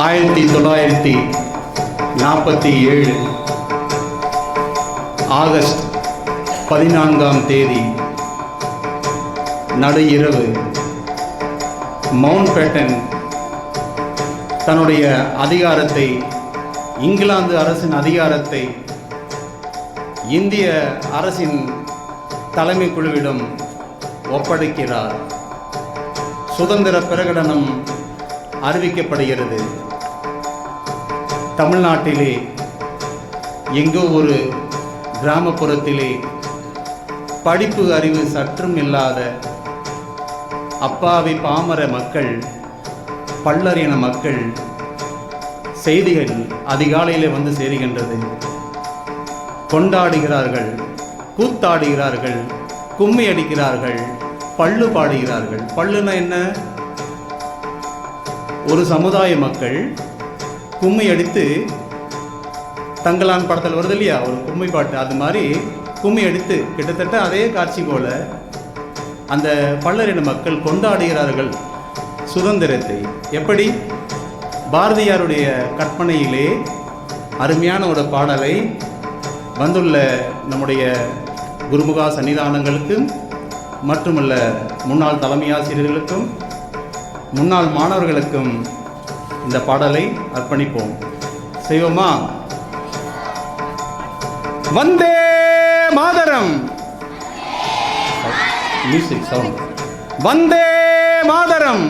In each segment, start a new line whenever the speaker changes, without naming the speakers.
ஆயிரத்தி தொள்ளாயிரத்தி நாற்பத்தி ஏழு ஆகஸ்ட் பதினான்காம் தேதி நடு இரவு மவுண்ட் பேட்டன் தன்னுடைய அதிகாரத்தை இங்கிலாந்து அரசின் அதிகாரத்தை இந்திய அரசின் தலைமை குழுவிடம் ஒப்படைக்கிறார். சுதந்திர பிரகடனம் அறிவிக்கப்படுகிறது. தமிழ்நாட்டிலே எங்கோ ஒரு கிராமப்புறத்திலே படிப்பு அறிவு சற்றும் இல்லாத அப்பாவி பாமர மக்கள் பள்ளரின மக்கள் செய்திகள் அதிகாலையில் வந்து சேருகின்றது. கொண்டாடுகிறார்கள் கூத்தாடுகிறார்கள் கும்மி அடிக்கிறார்கள் பள்ளு பாடுகிறார்கள். பள்ளுனா என்ன? ஒரு சமுதாய மக்கள் கும்மி அடித்து தங்கலான் படத்தில் வருது இல்லையா? ஒரு கும்மி பாட்டு. அது மாதிரி கும்மி அடித்து கிட்டத்தட்ட அதே காட்சி போல் அந்த பல்லரின மக்கள் கொண்டாடுகிறார்கள் சுதந்திரத்தை. எப்படி? பாரதியாருடைய கற்பனையிலே அருமையான ஒரு பாடலை வந்துள்ள நம்முடைய குருமுகா சன்னிதானங்களுக்கும் மட்டுமல்ல முன்னாள் தலைமை ஆசிரியர்களுக்கும் முன்னாள் மாணவர்களுக்கும் இந்த பாடலை அர்ப்பணிப்போம். செய்வோமா? Vande Mataram! Music sound Vande Mataram!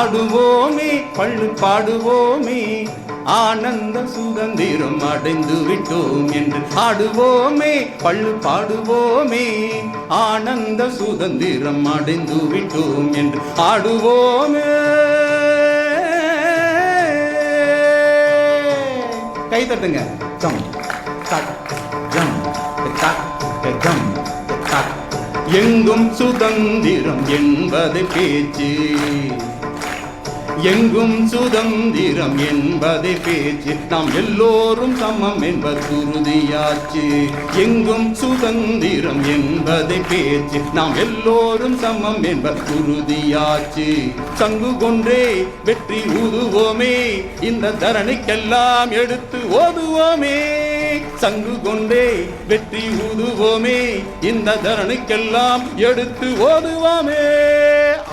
ஆடுவோமே பள்ளு பாடுவோமே. ஆனந்த சுதந்திரம் அடைந்து விட்டோம் என்று ஆடுவோமே பள்ளு பாடுவோமே. ஆனந்த சுதந்திரம் அடைந்து விட்டோம் என்று ஆடுவோமே. கை தட்டுங்க. ஜம். தக் ஜம். தக் ஜம். தக் எங்கும் சுதந்திரம் என்பது பேச்சு. எங்கும் சுதந்திரம் என்பதை பேச்சு. நாம் எல்லோரும் சமம் என்பது உறுதியாச்சு. எங்கும் சுதந்திரம் என்பதை பேச்சு. நாம் எல்லோரும் சமம் என்பது உறுதியாச்சு. சங்கு கொன்றே வெற்றி ஊதுவோமே. இந்த தரணிக்கெல்லாம் எடுத்து ஓதுவோமே. சங்கு கொண்டே வெற்றி ஊதுவோமே. இந்த தரணிக்கெல்லாம் எடுத்து ஓதுவோமே.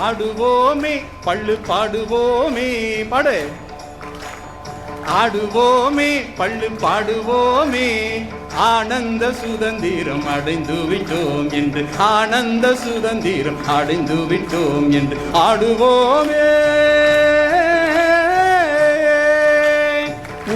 ஆடுவோமே பள்ளு பாடுவோமே பாடு. ஆடுவோமே பள்ளு பாடுவோமே ஆனந்த சுதந்திரம் அடைந்து விட்டோம் என்று ஆனந்த சுதந்திரம் அடைந்து விட்டோம் என்று ஆடுவோமே.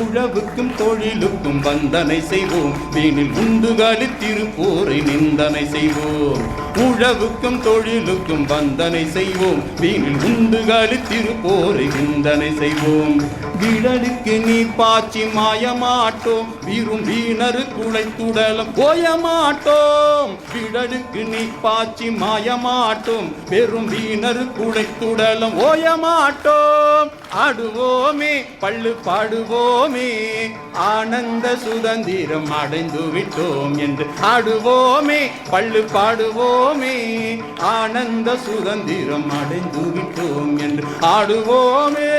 உழவுக்கும் தொழிலுக்கும் வந்தனை செய்வோம் வீணில் உண்டுகாலி திருப்போரை நிந்தனை செய்வோம். உழவுக்கும் தொழிலுக்கும் வந்தனை செய்வோம். வீணில் உண்டுகாலி திருப்போரை நிந்தனை செய்வோம். விடலுக்கு நீ பாய்ச்சி மாயமாட்டோம். வீரும் வீணரு குலைத்துடலம் போயமாட்டோம் விடலுக்கு நீ பாய்ச்சி மாயமாட்டோம். வெறும் வீணரு குலைத்துடலம் ஓயமாட்டோம். ஆடுவோமே பள்ளு பாடுவோமே. ஆனந்த சுதந்திரம் அடைந்து விட்டோம் என்று ஆடுவோமே பள்ளு பாடுவோமே. ஆனந்த சுதந்திரம் அடைந்து விட்டோம் என்று ஆடுவோமே.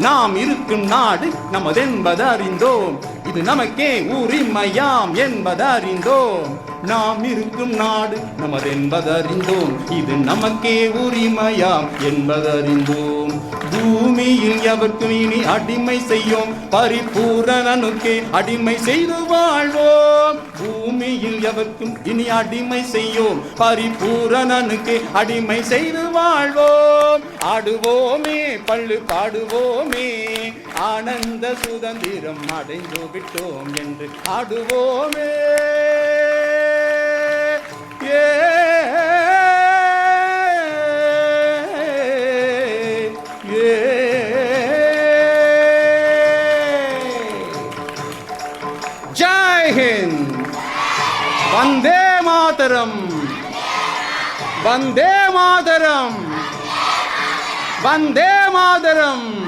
நாம் இருக்கும் நாடு நமதென்பது அறிந்தோம் இது நமக்கே உரிமையாம் என்பது அறிந்தோம் நாம் இருக்கும் நாடு நமதென்பதறிந்தோம். இது நமக்கே உரிமையாம் என்பதறிந்தோம். பூமியில் எவர்க்கும் இனி அடிமை செய்யோம். பரிபூரணனுக்கே அடிமை செய்து வாழ்வோம். பூமியில் எவர்க்கும் இனி அடிமை செய்யோம். பரிபூரணனுக்கு அடிமை செய்து வாழ்வோம். ஆடுவோமே பள்ளு பாடுவோமே. ஆனந்த சுதந்திரம் அடைந்து விட்டோம் என்று ஆடுவோமே. ஏ. ஜெய் வந்தே மாதரம். வந்தே மாதரம். வந்தே மாதரம்.